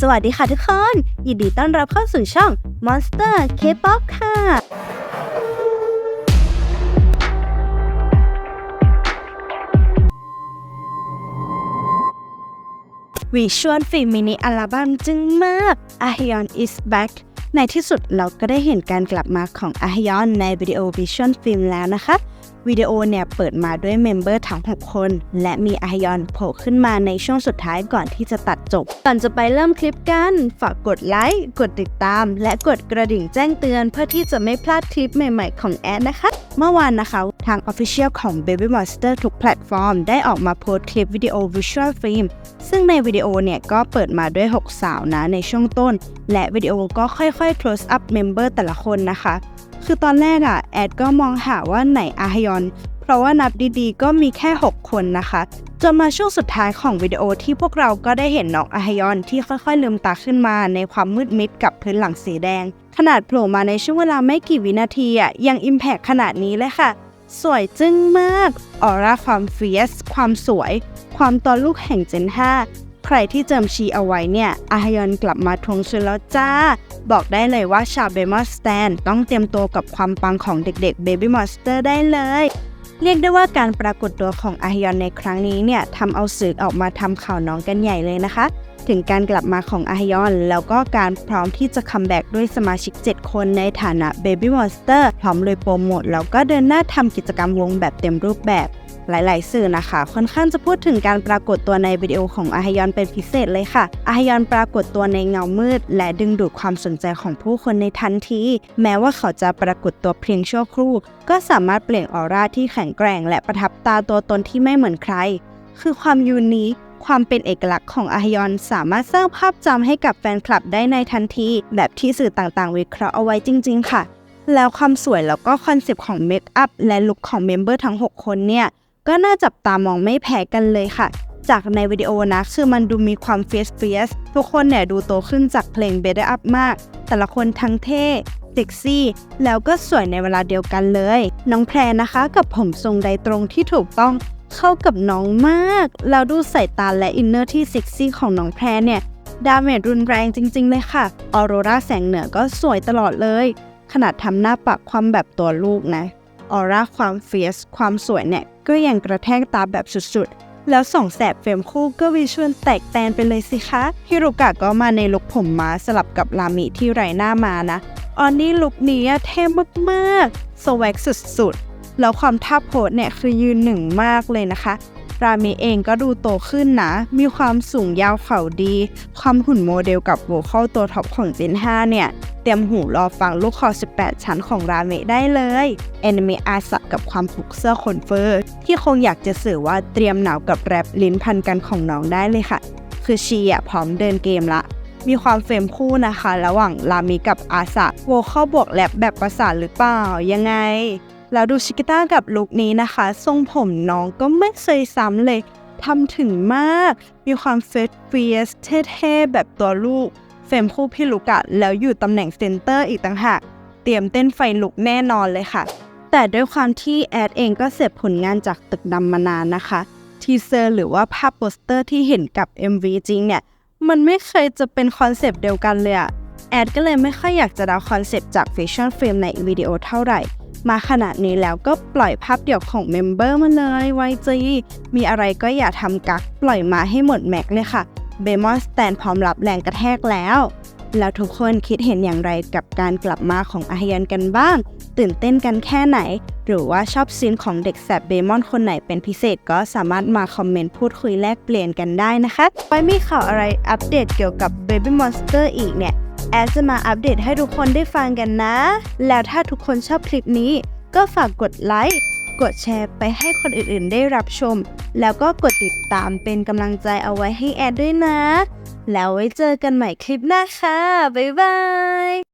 สวัสดีค่ะทุกคน ยินดีต้อนรับเข้าสู่ช่อง Monster K-pop ค่ะ วิชวลฟิล์มมินิอัลบั้มจึงมาก a h y o n is back ในที่สุดเราก็ได้เห็นการกลับมาของ a h y o n ในวิดีโอวิชวลฟิล์มแล้วนะคะ วิดีโอเนี่ยเปิดมาด้วยเมมเบอร์ทั้ง 6 คน และมีอาฮยอนโผล่ขึ้นมาในช่วงสุดท้ายก่อนที่จะตัดจบ ก่อนจะไปเริ่มคลิปกัน ฝากกดไลค์ กดติดตาม และกดกระดิ่งแจ้งเตือนเพื่อที่จะไม่พลาดคลิปใหม่ๆของแอดนะคะ เมื่อวานนะคะ ทาง Official ของ Baby Monster ทุกแพลตฟอร์ม ได้ออกมาโพสต์คลิปวิดีโอ Visual Film ซึ่งในวิดีโอเนี่ยก็เปิดมาด้วย 6 สาวนะในช่วงต้น และวิดีโอก็ค่อยๆ close up member แต่ละคนนะคะ คือตอนแรกอะแอดก็มองหาว่าไหนอาฮยอน เพราะว่านับดีๆ ก็มีแค่ 6 คนนะคะ จนมาช่วงสุดท้ายของวิดีโอที่พวกเราก็ได้เห็นน้องอาฮยอนที่ค่อยๆลืมตาขึ้นมาในความมืดมิดกับพื้นหลังสีแดง ขนาดโผล่มาในช่วงเวลาไม่กี่วินาทีอะยังอิมแพกขนาดนี้เลยค่ะ สวยจึ้งมากออร่าความเฟียสความสวย ความตอนลูกแห่งเจน5 ใครที่เจิมชีเอาไว้เนี่ยอาฮยอนกลับมาทวงคืนแล้วจ้า บอกได้เลยว่าชาวเบมอสแตนต้องเตรียมตัวกับความปังของเด็กๆ Baby Monster ได้เลยเรียกได้ว่าการปรากฏตัวของอาฮยอนในครั้งนี้เนี่ยทำเอาสื่อออกมาทำข่าวน้องกันใหญ่เลยนะคะ ถึงการกลับมาของอาฮยอน แล้วก็การพร้อมที่จะคัมแบ็กด้วยสมาชิก 7 คนในฐานะ Baby Monster พร้อมเลยโปรโมทแล้วก็เดินหน้าทำกิจกรรมวงแบบเต็มรูปแบบหลาย ๆ สื่อนะคะ ค่อนข้างจะพูดถึงการปรากฏตัวในวิดีโอของอาฮยอนเป็นพิเศษเลยค่ะ อาฮยอนปรากฏตัวในเงามืด และดึงดูดความสนใจของผู้คนในทันที แม้ว่าเขาจะปรากฏตัวเพียงชั่วครู่ ก็สามารถเปล่งออร่าที่แข็งแกร่ง และประทับตาตัวตนที่ไม่เหมือนใคร คือความยูนิค ความเป็นเอกลักษณ์ของอาฮยอนสามารถสร้างภาพจำให้กับแฟนคลับได้ในทันที แบบที่สื่อต่างๆ วิเคราะห์เอาไว้จริง ๆ ค่ะ แล้วความสวยแล้วก็คอนเซปต์ของเมคอัพและลุคของเมมเบอร์ทั้ง 6 คนเนี่ย ก็น่าจับตามองไม่แพ้กันเลยค่ะ จากในวิดีโอนะคือมันดูมีความเฟียสเฟียสทุกคนเนี่ยดูโตขึ้นจากเพลง Better Up มาก แต่ละคนทั้งเท่เซ็กซี่แล้วก็สวยในเวลาเดียวกันเลย น้องแพรนะคะ กับผมทรงใดตรงที่ถูกต้อง เข้ากับน้องมาก แล้วดูสายตาและอินเนอร์ที่เซ็กซี่ของน้องแพรเนี่ย ดาเมจรุนแรงจริง ๆ เลยค่ะ ออโรราแสงเหนือก็สวยตลอดเลย ขนาดทำหน้าปักความแบบตัวลูกนะ ออร่าความเฟียส ความสวยเนี่ย ก็ยังกระแทกตาแบบสุดๆ แล้วสองแสบเฟรมคู่ก็วิชวลแตกแตนไปเลยสิคะฮิรุกะก็มาในลุคผมม้าสลับกับรามิที่ไรหน้ามานะ ออนนี่ลุคนี้เท่มากๆสวักสุดๆ แล้วความท่าโพสเนี่ยคือยืนหนึ่งมากเลยนะคะ รามิเองก็ดูโตขึ้นนะ มีความสูงยาวเข่าดี ความหุ่นโมเดลกับโวเข้าตัวท็อปของเจน5เนี่ย เตรียมหูรอฟังลูกคอ 18 ชั้นของราเมะได้เลยแอนิเมะอาสะกับความผูกเสื้อขนเฟอร์ ที่คงอยากจะสื่อว่าเตรียมหนาวกับแรปลิ้นพันกันของน้องได้เลยค่ะ คือชีอะพร้อมเดินเกมละมีความเฟรมคู่นะคะ ระหว่างรามิกับอาสะโวเข้าบวกแรปแบบประสานหรือเปล่ายังไง แล้วดูชิกิต้ากับลุคนี้นะคะ ทรงผมน้องก็ไม่เคยซ้ำเลยทำถึงมาก มีความเฟสเฟียสเท่ๆแบบตัวลูก เฟรมคู่พี่ลูกะแล้วอยู่ตำแหน่งเซนเตอร์อีกต่างหาก เตรียมเต้นไฟลุกแน่นอนเลยค่ะ แต่ด้วยความที่แอดเองก็เสพผลงานจากตึกดำมานานนะคะ ทีเซอร์หรือว่าภาพโปสเตอร์ที่เห็นกับ MV จริงเนี่ย มันไม่เคยจะเป็นคอนเซปต์เดียวกันเลยอะแอดก็เลยไม่ค่อยอยากจะดาคอนเซปต์จาก Fashion Film ในวิดีโอเท่าไหร่ มาขนาดนี้แล้วก็ปล่อยภาพเดี่ยวของเมมเบอร์มาเลย YG มีอะไรก็อย่าทำกักปล่อยมาให้หมดแม็กเลยค่ะเบมอนสแตนพร้อมรับแรงกระแทกแล้ว แล้วทุกคนคิดเห็นอย่างไรกับการกลับมาของอาฮยันกันบ้าง ตื่นเต้นกันแค่ไหน หรือว่าชอบซีนของเด็กแสบเบมอนคนไหนเป็นพิเศษก็สามารถมาคอมเมนต์พูดคุยแลกเปลี่ยนกันได้นะคะ ไว้มีข่าวอะไรอัปเดตเกี่ยวกับ Baby Monster อีกเนี่ย แอดจะมาอัปเดตให้ทุกคนได้ฟังกันนะ แล้วถ้าทุกคนชอบคลิปนี้ ก็ฝากกดไลค์ กดแชร์ไปให้คนอื่นๆ ได้รับชม แล้วก็กดติดตามเป็นกำลังใจเอาไว้ให้แอดด้วยนะ แล้วไว้เจอกันใหม่คลิปหน้าค่ะ บ๊ายบาย